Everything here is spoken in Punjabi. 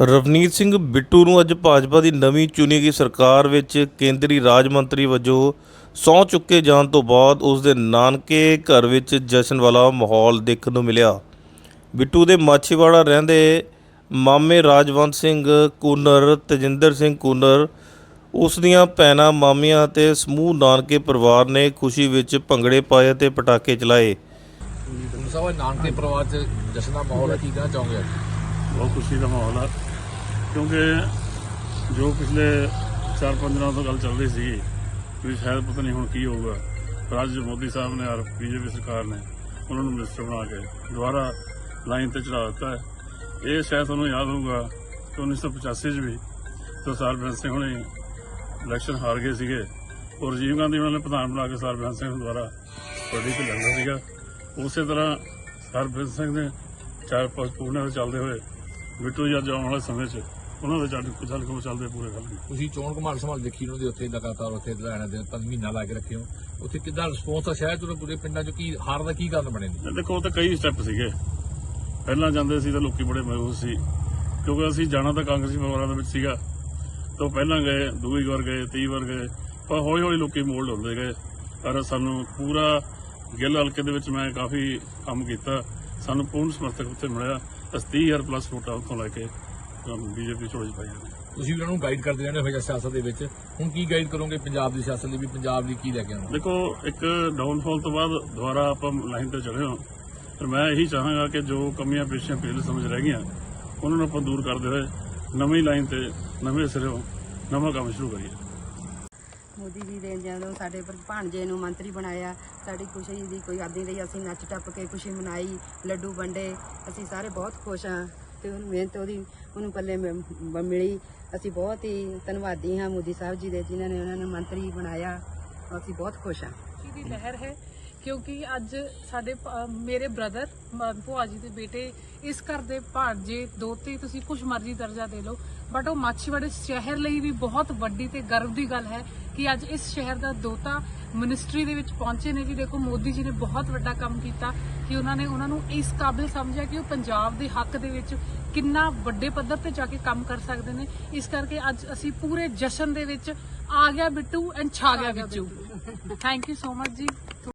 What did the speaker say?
ਰਵਨੀਤ ਸਿੰਘ ਬਿੱਟੂ ਨੂੰ ਅੱਜ ਭਾਜਪਾ ਦੀ ਨਵੀਂ ਚੁਣੀ ਗਈ ਸਰਕਾਰ ਵਿੱਚ ਕੇਂਦਰੀ ਰਾਜ ਮੰਤਰੀ ਵਜੋਂ ਸਹੁੰ ਚੁੱਕੇ ਜਾਣ ਤੋਂ ਬਾਅਦ ਉਸ ਦੇ ਨਾਨਕੇ ਘਰ ਵਿੱਚ ਜਸ਼ਨ ਵਾਲਾ ਮਾਹੌਲ ਦੇਖਣ ਨੂੰ ਮਿਲਿਆ। ਬਿੱਟੂ ਦੇ ਮਾਛੀਵਾੜਾ ਰਹਿੰਦੇ ਮਾਮੇ ਰਾਜਵੰਤ ਸਿੰਘ ਕੂਨਰ, ਤਜਿੰਦਰ ਸਿੰਘ ਕੂਨਰ, ਉਸ ਦੀਆਂ ਭੈਣਾਂ, ਮਾਮੀਆਂ ਅਤੇ ਸਮੂਹ ਨਾਨਕੇ ਪਰਿਵਾਰ ਨੇ ਖੁਸ਼ੀ ਵਿੱਚ ਭੰਗੜੇ ਪਾਏ ਅਤੇ ਪਟਾਕੇ ਚਲਾਏ। ਹੁਣ ਨਾਨਕੇ ਪਰਿਵਾਰ ਚ ਜਸ਼ਨ ਦਾ ਮਾਹੌਲ ਹੈ, ਕੀ ਕਹਿਣਾ ਚਾਹੋਗੇ ਬਹੁਤ ਖੁਸ਼ੀ ਦਾ ਮਾਹੌਲ ਆ। ਕਿਉਂਕਿ ਜੋ ਪਿਛਲੇ 4-5 ਦਿਨਾਂ ਤੋਂ ਗੱਲ ਚੱਲ ਰਹੀ ਸੀ ਵੀ ਸ਼ਾਇਦ ਪਤਾ ਨਹੀਂ ਹੁਣ ਕੀ ਹੋਊਗਾ। ਪਰ ਅੱਜ ਮੋਦੀ ਸਾਹਿਬ ਨੇ ਔਰ ਬੀਜੇਪੀ ਸਰਕਾਰ ਨੇ, ਉਹਨਾਂ ਨੂੰ ਮਿਨਿਸਟਰ ਬਣਾ ਕੇ ਦੁਬਾਰਾ ਲਾਈਨ ਤੇ ਚੜਾ ਦਿੱਤਾ ਇਹ ਸ਼ਾਇਦ ਤੁਹਾਨੂੰ ਯਾਦ ਹੋਊਗਾ ਕਿ 1985 ਚ ਵੀ ਜਦੋਂ ਸਰਬਜਨ ਸਿੰਘ ਹੁਣੇ ਇਲੈਕਸ਼ਨ ਹਾਰ ਗਏ ਸੀਗੇ। ਔਰ ਰਾਜੀਵ ਗਾਂਧੀ ਉਹਨਾਂ ਨੇ ਪ੍ਰਧਾਨ ਬਣਾ ਕੇ ਸਰਬਜਨ ਸਿੰਘ ਨੂੰ ਦੁਬਾਰਾ ਵੱਡੀ ਤੇ ਲੜਨਾ ਸੀਗਾ। ਉਸੇ ਤਰ੍ਹਾਂ ਸਰਬਜਨ ਸਿੰਘ ਨੇ ਚਾਰ ਪਾਸ ਪੂਰਨੇ ਦੇ ਚੱਲਦੇ ਹੋਏ ਬਿੱਟੂ ਜੀ ਅੱਜ ਆਉਣ ਵਾਲੇ ਸਮੇਂ 'ਚ ਉਹਨਾਂ ਦੇ ਚੱਲ ਚੱਲ ਕੇ ਚੱਲਦੇ ਪੂਰੇ ਗੱਲ ਤੁਸੀਂ ਚੋਣ ਘਮਾਲ ਸੰਭਾਲ ਦੇਖੀ ਉਹਨਾਂ ਦੇ ਉੱਥੇ ਲਗਾਤਾਰ ਉੱਥੇ ਲੈਣਾ ਦੇ ਪੰਜ ਮਹੀਨਾ ਲਾ ਕੇ ਰੱਖੇ ਹੋ। ਉੱਥੇ ਕਿੱਦਾਂ ਰਿਸਪੌਂਸ ਆ ਸ਼ਹਿਰ ਚ ਪੂਰੇ ਪਿੰਡਾਂ ਚ ਕੀ ਹਾਰ ਦਾ ਕੀ ਕਾਰਨ ਬਣੇ ਨੇ? ਦੇਖੋ ਉਹ ਤਾਂ ਕਈ ਸਟੈਪ ਸੀਗੇ। ਪਹਿਲਾਂ ਜਾਂਦੇ ਸੀ ਤਾਂ ਲੋਕੀ ਬੜੇ ਮਹਿਸੂਸ ਸੀ। ਕਿਉਂਕਿ ਅਸੀਂ ਜਾਣਾ ਤਾਂ ਕਾਂਗਰਸੀ ਪਰਿਵਾਰਾਂ ਦੇ ਵਿੱਚ ਸੀਗਾ। ਤਾਂ ਪਹਿਲਾਂ ਗਏ ਦੂਜੀ ਵਾਰ ਗਏ ਤੀਜੀ ਵਾਰ ਗਏ। ਪਰ ਹੌਲੀ ਹੌਲੀ ਲੋਕੀ ਮੋਲਡ ਹੁੰਦੇ ਗਏ। ਪਰ ਸਾਨੂੰ ਪੂਰਾ ਗਿੱਲ ਹਲਕੇ ਦੇ ਵਿੱਚ ਮੈਂ ਕਾਫੀ ਕੰਮ ਕੀਤਾ। ਸਾਨੂੰ ਪੂਰਨ ਸਮਰਥਕ ਉੱਥੇ ਮਿਲਿਆ। ਅਸੀਂ 30000 ਪਲੱਸ ਵੋਟਾਂ ਉੱਥੋਂ ਲੈ ਕੇ ਬੀਜੇਪੀ ਚੋਣ ਚ ਪਾਈਆਂ ਨੇ ਤੁਸੀਂ ਉਹਨਾਂ ਨੂੰ ਗਾਈਡ ਕਰਦੇ ਰਹਿੰਦੇ ਹੋ ਹਮੇਸ਼ਾ ਸਿਆਸਤ ਦੇ ਵਿੱਚ। ਹੁਣ ਕੀ ਗਾਈਡ ਕਰੋਗੇ ਪੰਜਾਬ ਦੀ ਸਿਆਸਤ ਲਈ ਵੀ ਪੰਜਾਬ ਲਈ ਕੀ ਲੈ ਕੇ ਆਉਣਾ ਦੇਖੋ ਇੱਕ ਡਾਊਨਫਾਲ ਤੋਂ ਬਾਅਦ ਦੁਬਾਰਾ ਆਪਾਂ ਲਾਈਨ ਤੇ ਚੜੇ ਹਾਂ ਪਰ ਮੈਂ ਇਹੀ ਚਾਹਾਂਗਾ ਕਿ ਜੋ ਕਮੀਆਂ ਪੇਸ਼ੀਆਂ ਪਿਛਲੇ ਸਮਝ ਰਹਿ ਗਈਆਂ ਉਹਨਾਂ ਨੂੰ ਆਪਾਂ ਦੂਰ ਕਰਦੇ ਹੋਏ ਨਵੀਂ ਲਾਈਨ ਤੇ ਨਵੇਂ ਸਿਰੋਂ ਨਵਾਂ ਕੰਮ ਸ਼ੁਰੂ ਕਰੀਏ। ਮੋਦੀ ਜੀ ਦੇ ਜਦੋਂ ਸਾਡੇ ਪਰ ਭਾਣਜੇ ਨੂੰ ਮੰਤਰੀ ਬਣਾਇਆ, ਸਾਡੀ ਖੁਸ਼ੀ ਦੀ ਕੋਈ ਹੱਦ ਨਹੀਂ ਰਹੀ, ਅਸੀਂ ਨੱਚ ਟੱਪ ਕੇ ਖੁਸ਼ੀ ਮਨਾਈ, ਲੱਡੂ ਵੰਡੇ, ਅਸੀਂ ਸਾਰੇ ਬਹੁਤ ਖੁਸ਼ ਹਾਂ ਤੇ ਉਹਨੂੰ ਮਿਹਨਤ ਉਹਦੀ, ਉਹਨੂੰ ਪੱਲੇ ਮ- ਮਿਲੀ। ਅਸੀਂ ਬਹੁਤ ਹੀ ਧੰਨਵਾਦੀ ਹਾਂ ਮੋਦੀ ਸਾਹਿਬ ਜੀ ਦੇ, ਜਿਨ੍ਹਾਂ ਨੇ ਉਹਨਾਂ ਨੂੰ ਮੰਤਰੀ ਬਣਾਇਆ। ਅਸੀਂ ਬਹੁਤ ਖੁਸ਼ ਹਾਂ। ਖੁਸ਼ੀ ਦੀ ਲਹਿਰ ਹੈ, ਕਿਉਂਕਿ ਅੱਜ ਸਾਡੇ ਮੇਰੇ ਬ੍ਰਦਰ ਭੂਆ ਜੀ ਦੇ ਬੇਟੇ, ਇਸ ਘਰ ਦੇ ਭਾਣਜੇ, ਦੋਤੇ, ਤੁਸੀਂ ਕੁਛ ਮਰਜ਼ੀ ਦਰਜਾ ਦੇ ਲਓ ਬਟ ਉਹ ਮਾਛੀਵਾੜੇ ਸ਼ਹਿਰ ਲਈ ਵੀ ਬਹੁਤ ਵੱਡੀ ਤੇ ਗਰਵ ਦੀ ਗੱਲ ਹੈ। ਕਿ ਅੱਜ ਇਸ ਸ਼ਹਿਰ ਦਾ ਦੋਤਾ ਮਿਨਿਸਟਰੀ ਦੇ ਵਿੱਚ ਪਹੁੰਚੇ ਨੇ ਜੀ। ਦੇਖੋ ਮੋਦੀ ਜੀ ਨੇ ਬਹੁਤ ਵੱਡਾ ਕੰਮ ਕੀਤਾ ਕਿ ਉਹਨਾਂ ਨੇ ਉਹਨਾਂ ਨੂੰ ਇਸ ਕਾਬਿਲ ਸਮਝਿਆ ਕਿ ਉਹ ਪੰਜਾਬ ਦੇ ਹੱਕ ਦੇ ਵਿੱਚ ਕਿੰਨਾ ਵੱਡੇ ਪੱਧਰ ਤੇ ਜਾ ਕੇ ਕੰਮ ਕਰ ਸਕਦੇ ਨੇ। ਇਸ ਕਰਕੇ ਅੱਜ ਅਸੀਂ ਪੂਰੇ ਜਸ਼ਨ ਦੇ ਵਿੱਚ ਆ ਗਿਆ ਬਿੱਟੂ ਐਂਡ ਛਾ ਗਿਆ Bittu. Thank you so much ਜੀ।